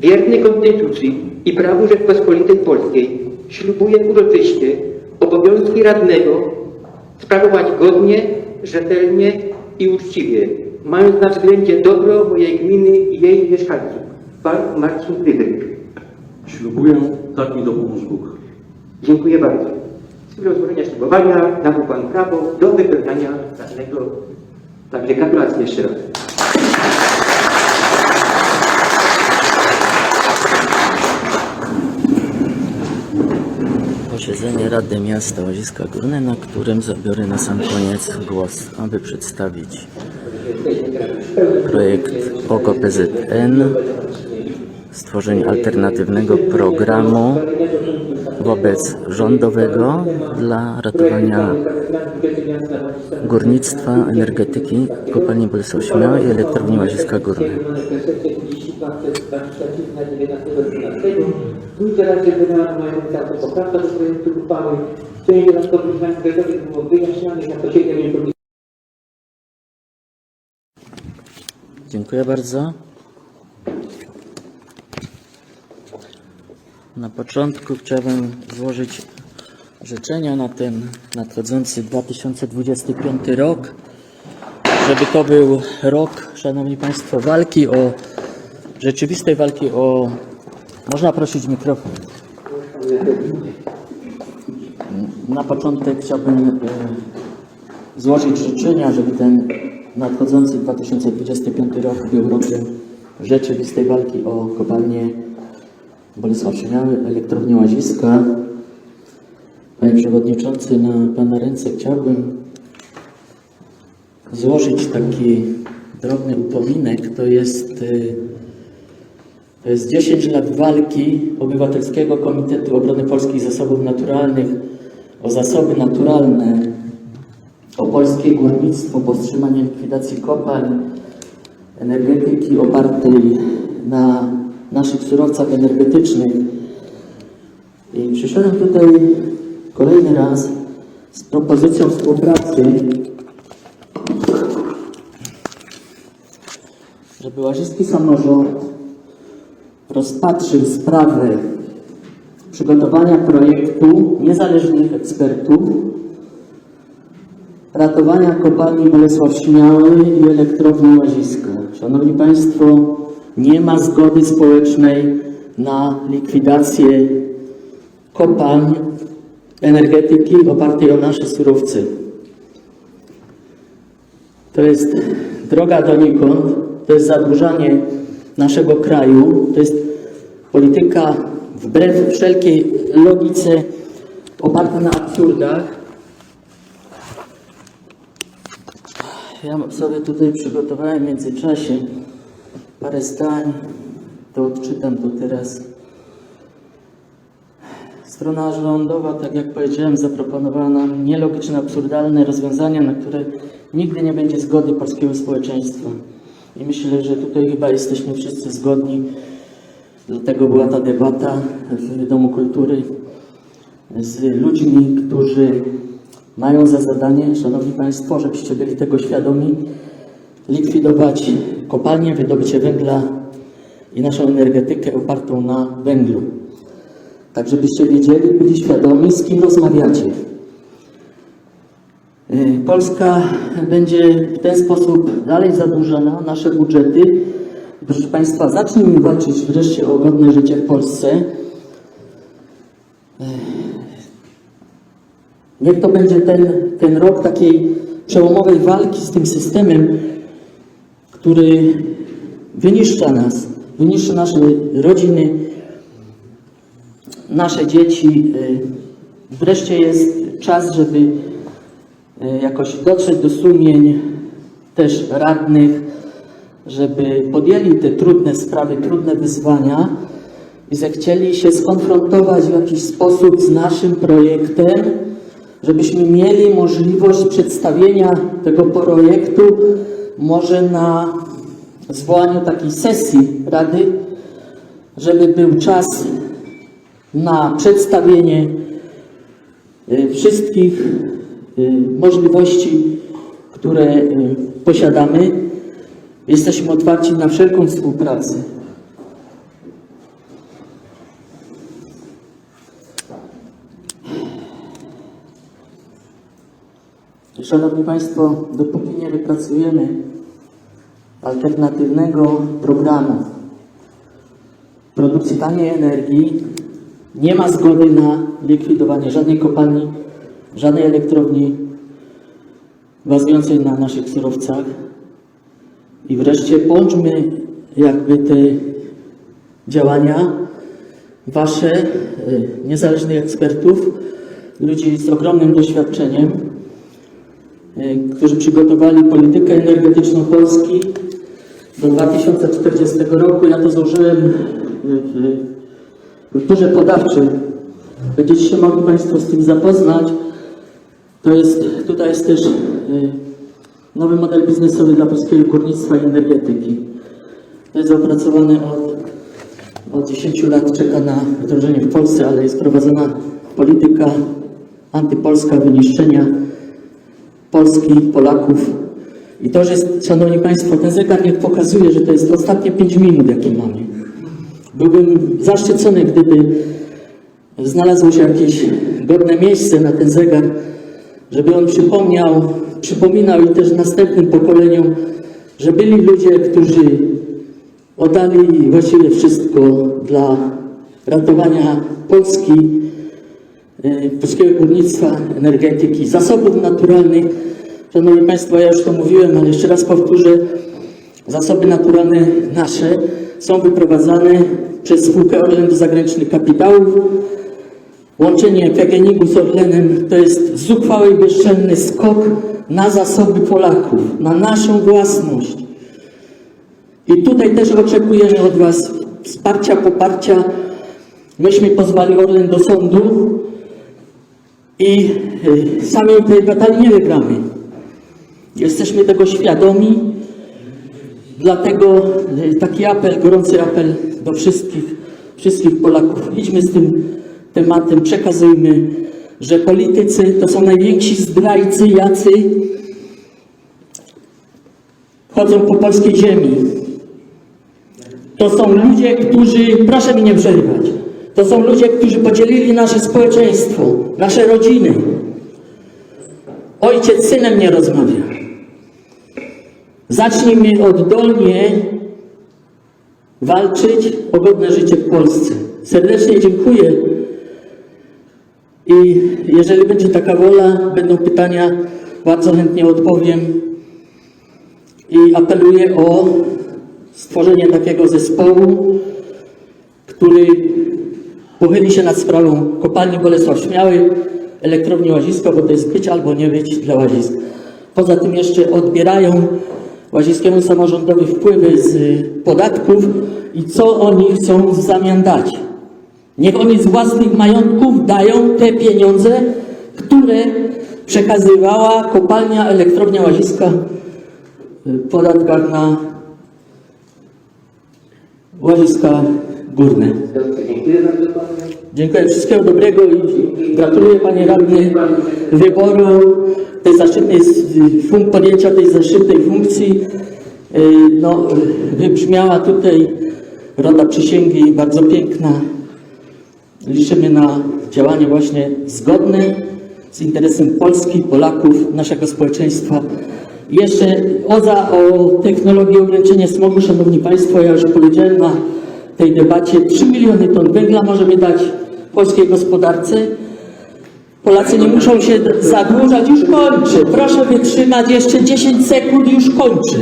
wierny Konstytucji i prawu Rzeczpospolitej Polskiej, ślubuję uroczyście obowiązki radnego sprawować godnie, rzetelnie i uczciwie, mając na względzie dobro mojej gminy i jej mieszkańców. Pan Marcin Frydyk. Ślubuję, tak mi dopomóż Bóg. Dziękuję bardzo. Z chwilą złożenia ślubowania nabył Pan prawo do wypełniania danego. Także gratulacje jeszcze raz. Posiedzenie Rady Miasta Łaziska Górne, na którym zabiorę na sam koniec głos, aby przedstawić projekt OKO-PZN, stworzenie alternatywnego programu wobec rządowego dla ratowania górnictwa, energetyki, kopalni Bolesław i elektrowni Łaziska Górne. Dziękuję bardzo. Na początku chciałbym złożyć życzenia na ten nadchodzący 2025 rok, żeby to był rok, Szanowni Państwo, walki o, rzeczywistej walki o, można prosić mikrofon. Na początek chciałbym e, złożyć życzenia, żeby ten nadchodzący 2025 rok był rokiem rzeczywistej walki o kopalnię Bolesław Śmiały, elektrownię Łaziska. Panie Przewodniczący, na Pana ręce chciałbym złożyć taki drobny upominek. To jest, y, to jest 10 lat walki Obywatelskiego Komitetu Obrony Polskich Zasobów Naturalnych o zasoby naturalne o polskie górnictwo, powstrzymanie likwidacji kopalń, energetyki opartej na naszych surowcach energetycznych. I przyszedłem tutaj kolejny raz z propozycją współpracy, żeby łaziski samorząd rozpatrzył sprawę przygotowania projektu niezależnych ekspertów ratowania kopalni Bolesław Śmiały i elektrowni Łaziska. Szanowni Państwo, nie ma zgody społecznej na likwidację kopalń energetyki opartej o nasze surowce. To jest droga donikąd, to jest zadłużanie naszego kraju, to jest polityka wbrew wszelkiej logice oparta na absurdach. Ja sobie tutaj przygotowałem w międzyczasie parę zdań, to odczytam to teraz. Strona rządowa, tak jak powiedziałem, zaproponowała nam nielogiczne, absurdalne rozwiązania, na które nigdy nie będzie zgody polskiego społeczeństwa. I myślę, że tutaj chyba jesteśmy wszyscy zgodni. Dlatego była ta debata w Domu Kultury z ludźmi, którzy mają za zadanie, Szanowni Państwo, żebyście byli tego świadomi, likwidować kopalnie, wydobycie węgla i naszą energetykę opartą na węglu. Tak, żebyście wiedzieli, byli świadomi, z kim rozmawiacie. Y, Polska będzie w ten sposób dalej zadłużana, nasze budżety. Proszę Państwa, zacznijmy walczyć wreszcie o godne życie w Polsce. Niech to będzie ten, ten rok takiej przełomowej walki z tym systemem, który wyniszcza nas, wyniszcza nasze rodziny, nasze dzieci. Y, Wreszcie jest czas, żeby y, jakoś dotrzeć do sumień też radnych, żeby podjęli te trudne sprawy, trudne wyzwania i zechcieli się skonfrontować w jakiś sposób z naszym projektem, żebyśmy mieli możliwość przedstawienia tego projektu może na zwołaniu takiej sesji Rady, żeby był czas na przedstawienie y, wszystkich y, możliwości, które y, posiadamy. Jesteśmy otwarci na wszelką współpracę. Szanowni Państwo, dopóki nie wypracujemy alternatywnego programu produkcji taniej energii, nie ma zgody na likwidowanie żadnej kopalni, żadnej elektrowni bazującej na naszych surowcach. I wreszcie połączmy jakby te działania wasze, y, niezależnych ekspertów, ludzi z ogromnym doświadczeniem, którzy przygotowali politykę energetyczną Polski do 2040 roku. Ja to złożyłem y, w kulturze podawczej. Będziecie się mogli Państwo z tym zapoznać. To jest, tutaj jest też y, nowy model biznesowy dla polskiego górnictwa i energetyki. To jest opracowane od, od 10 lat, czeka na wdrożenie w Polsce, ale jest prowadzona polityka antypolska wyniszczenia Polski, Polaków. I to, że Szanowni Państwo, ten zegar niech pokazuje, że to jest ostatnie 5 minut, jakie mamy. Byłbym zaszczycony, gdyby znalazło się jakieś godne miejsce na ten zegar, żeby on przypomniał, przypominał i też następnym pokoleniom, że byli ludzie, którzy oddali właściwie wszystko dla ratowania Polski, polskiego górnictwa, energetyki, zasobów naturalnych. Szanowni Państwo, ja już to mówiłem, ale jeszcze raz powtórzę, zasoby naturalne nasze są wyprowadzane przez spółkę Orlen do zagranicznych kapitałów. Łączenie PGNiG-u z Orlenem to jest zuchwały bezczelny skok na zasoby Polaków, na naszą własność. I tutaj też oczekujemy od Was wsparcia, poparcia. Myśmy pozwali Orlen do sądu i y, sami tej batalii nie wygramy. Jesteśmy tego świadomi, dlatego y, taki apel, gorący apel do wszystkich, wszystkich Polaków. Idźmy z tym tematem, przekazujmy, że politycy to są najwięksi zdrajcy, jacy chodzą po polskiej ziemi. To są ludzie, którzy, proszę mi nie przerywać, to są ludzie, którzy podzielili nasze społeczeństwo, nasze rodziny. Ojciec z synem nie rozmawia. Zacznijmy oddolnie walczyć o godne życie w Polsce. Serdecznie dziękuję. I jeżeli będzie taka wola, będą pytania, bardzo chętnie odpowiem. I apeluję o stworzenie takiego zespołu, który pochyli się nad sprawą kopalni Bolesław Śmiały, elektrowni Łaziska, bo to jest być albo nie być dla Łazisk. Poza tym jeszcze odbierają łaziskiemu samorządowi wpływy z podatków i co oni chcą w zamian dać. Niech oni z własnych majątków dają te pieniądze, które przekazywała kopalnia elektrownia Łaziska w podatkach na łaziska Dobrze, dziękuję. Wszystkiego dobrego i gratuluję Panie Radny wyboru tej zaszczytnej podjęcia tej zaszczytnej funkcji. Yy, No, wybrzmiała tutaj roda przysięgi bardzo piękna. Liczymy na działanie właśnie zgodne z interesem Polski, Polaków, naszego społeczeństwa. Jeszcze OZA o technologii ograniczenia smogu, Szanowni Państwo, ja już powiedziałem na tej debacie, 3 miliony ton węgla możemy dać polskiej gospodarce. Polacy nie muszą się zadłużać, już kończę. Proszę wytrzymać jeszcze 10 sekund, już kończę.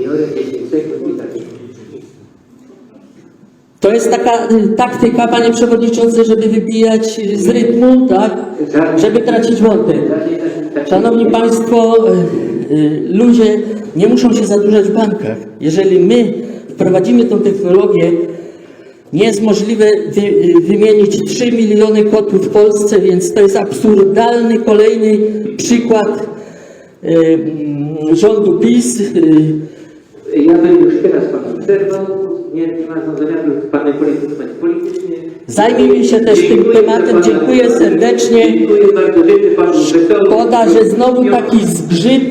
Biorę 10 sekund i tak. To jest taka y, taktyka, panie przewodniczący, żeby wybijać z rytmu, tak? Żeby tracić wątek. Szanowni Państwo, y, y, ludzie nie muszą się zadłużać w bankach. Jeżeli my wprowadzimy tą technologię, nie jest możliwe wy, wymienić 3 miliony kotów w Polsce, więc to jest absurdalny kolejny przykład y, rządu PiS. y, Ja bym już teraz panu przerwał. Nie, ma zamiaru z panem politycznie. Zajmijmy się też tym Dziękuję tematem. bardzo Dziękuję serdecznie. Dziękuję bardzo, Szkoda, że znowu taki zgrzyt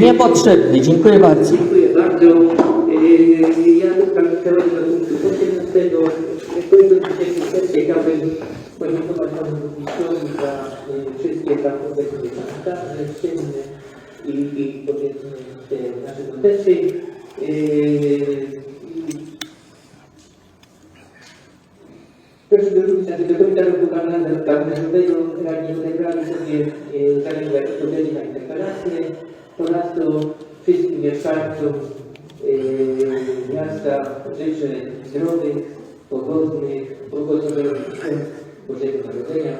niepotrzebny. Dziękuję bardzo. Dziękuję bardzo. seguridad.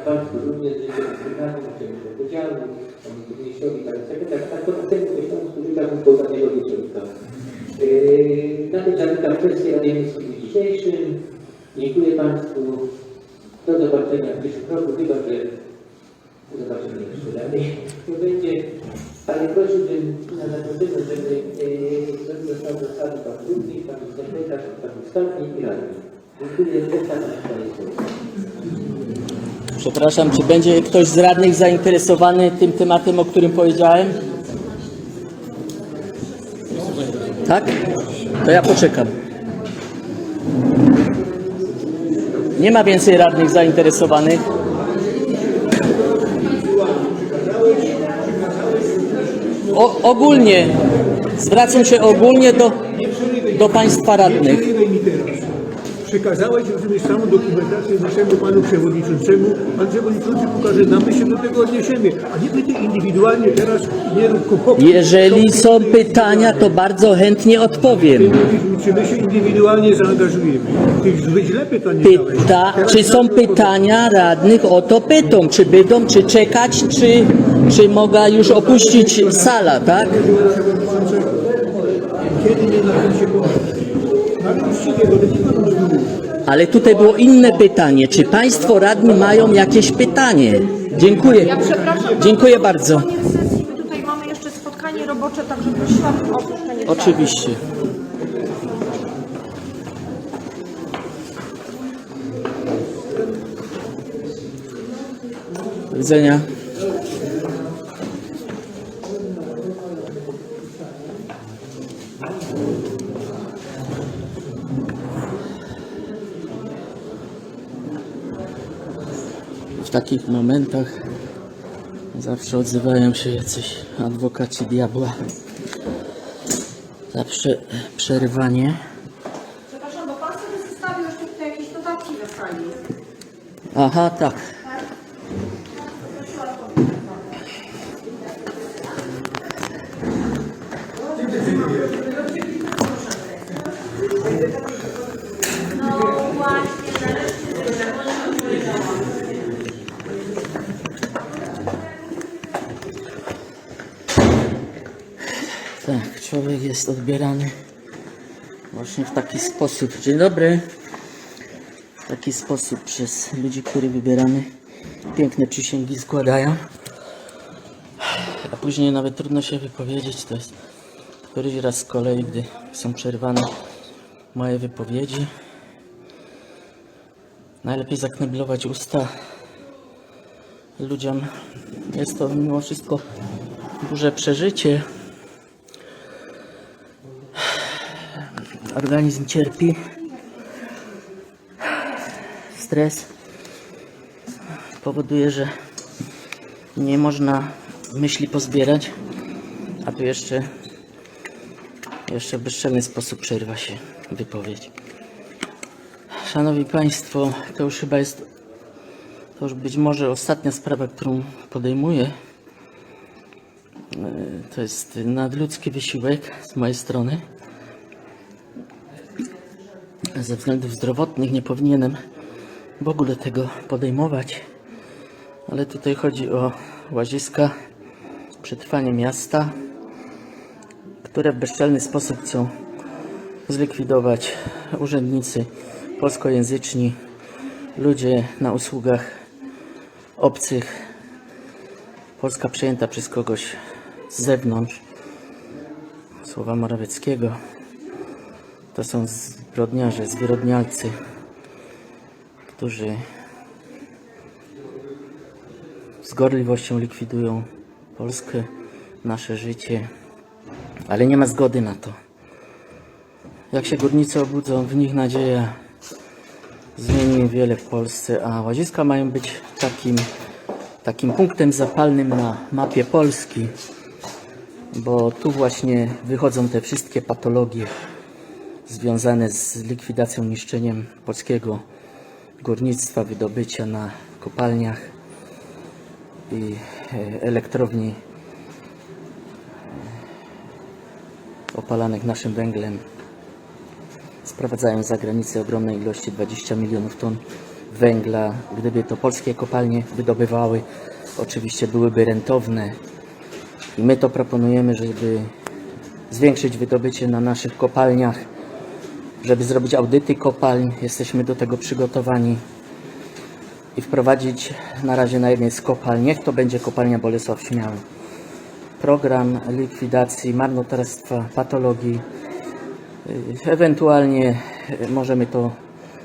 Państwu również życzę wspólnoty, życzę podziału, panu burmistrzowi, panu sekretarz, a po następnym miesiącu życzę mu bogatego wieczorka. E, Na tym zamykam kwestię w dzisiejszym. Dziękuję Państwu. Do zobaczenia w przyszłym roku, chyba że zobaczymy jeszcze dalej. To będzie, ale prosiłbym na zakończenie, żeby yy, został zostały Pan Burmistrz, Pan Sekretarz, Pan Ustawnik i Radny. Dziękuję. Ostatnia sprawa. Przepraszam, czy będzie ktoś z radnych zainteresowany tym tematem, o którym powiedziałem? Tak? To ja poczekam. Nie ma więcej radnych zainteresowanych. O, ogólnie, zwracam się ogólnie do, do Państwa radnych. Przekazałeś, rozumiesz, samą dokumentację naszemu panu przewodniczącemu. Pan przewodniczący pokaże nam, my się do tego odniesiemy. A nie będzie indywidualnie teraz nie rób. Jeżeli są pytania, to bardzo chętnie odpowiem. czy my się indywidualnie zaangażujemy. Źle pytań nie dałeś. Pyta, Teraz czy są pytania radnych o to pytam, czy będą, czy czekać, czy, czy mogę już opuścić sala, tak? Kiedy nie na się uczciwie, bo nie. Ale tutaj było inne pytanie, czy państwo radni mają jakieś pytanie? Dziękuję. Ja przepraszam. Dziękuję bardzo. Koniec sesji. My tutaj mamy jeszcze spotkanie robocze, także prosiłabym o opuszczenie sali. Oczywiście. Do widzenia. Takich momentach zawsze odzywają się jacyś adwokaci diabła. Zawsze przerywanie. Przepraszam, bo pan sobie zostawił jeszcze tutaj jakieś notatki na sali. Aha. Tak, jest odbierany właśnie w taki sposób. Dzień dobry. W taki sposób przez ludzi, których wybieramy. Piękne przysięgi składają. A później nawet trudno się wypowiedzieć. To jest któryś raz z kolei, gdy są przerwane moje wypowiedzi. Najlepiej zakneblować usta ludziom. Jest to mimo wszystko duże przeżycie. Organizm cierpi. Stres powoduje, że nie można myśli pozbierać, a tu jeszcze, jeszcze w bezczelny sposób przerywa się wypowiedź. Szanowni Państwo, to już chyba jest, to już być może ostatnia sprawa, którą podejmuję. E, To jest nadludzki wysiłek z mojej strony. Ze względów zdrowotnych nie powinienem w ogóle tego podejmować, ale tutaj chodzi o łaziska, przetrwanie miasta, które w bezczelny sposób chcą zlikwidować urzędnicy polskojęzyczni, ludzie na usługach obcych, Polska przejęta przez kogoś z zewnątrz, słowa Morawieckiego. To są zbrodniarze, zwyrodnialcy, którzy z gorliwością likwidują Polskę, nasze życie, ale nie ma zgody na to. Jak się górnicy obudzą, w nich nadzieja zmieni wiele w Polsce, a łaziska mają być takim, takim punktem zapalnym na mapie Polski. bo tu właśnie wychodzą te wszystkie patologie związane z likwidacją, niszczeniem polskiego górnictwa, wydobycia na kopalniach i e, elektrowni e, opalanych naszym węglem. Sprowadzają za granicę ogromne ilości 20 milionów ton węgla. Gdyby to polskie kopalnie wydobywały, oczywiście byłyby rentowne. I my to proponujemy, żeby zwiększyć wydobycie na naszych kopalniach, żeby zrobić audyty kopalń. Jesteśmy do tego przygotowani i wprowadzić na razie na jednej z kopalń, niech to będzie kopalnia Bolesław Śmiały, program likwidacji marnotrawstwa, patologii. Y, Ewentualnie y, możemy to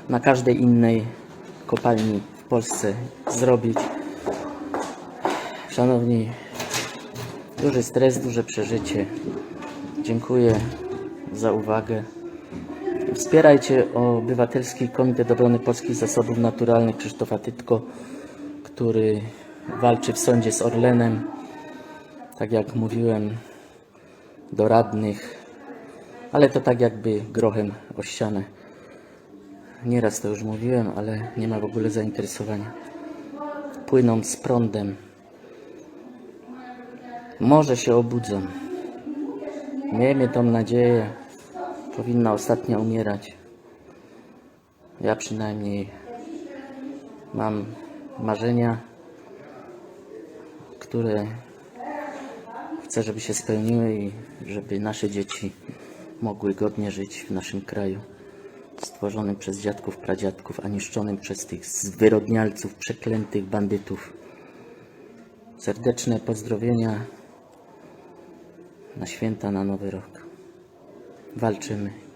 na każdej innej kopalni w Polsce zrobić. Szanowni, duży stres, duże przeżycie. Dziękuję za uwagę. Wspierajcie Obywatelski Komitet Obrony Polskich Zasobów Naturalnych Krzysztofa Tytko, który walczy w sądzie z Orlenem. Tak jak mówiłem, do radnych, ale to tak jakby grochem o ścianę. Nieraz to już mówiłem, ale nie ma w ogóle zainteresowania. Płyną z prądem. Może się obudzą. Miejmy tą nadzieję. Powinna ostatnia umierać. Ja przynajmniej mam marzenia, które chcę, żeby się spełniły i żeby nasze dzieci mogły godnie żyć w naszym kraju, stworzonym przez dziadków, pradziadków, a niszczonym przez tych zwyrodnialców, przeklętych bandytów. Serdeczne pozdrowienia na święta, na nowy rok. Walczymy.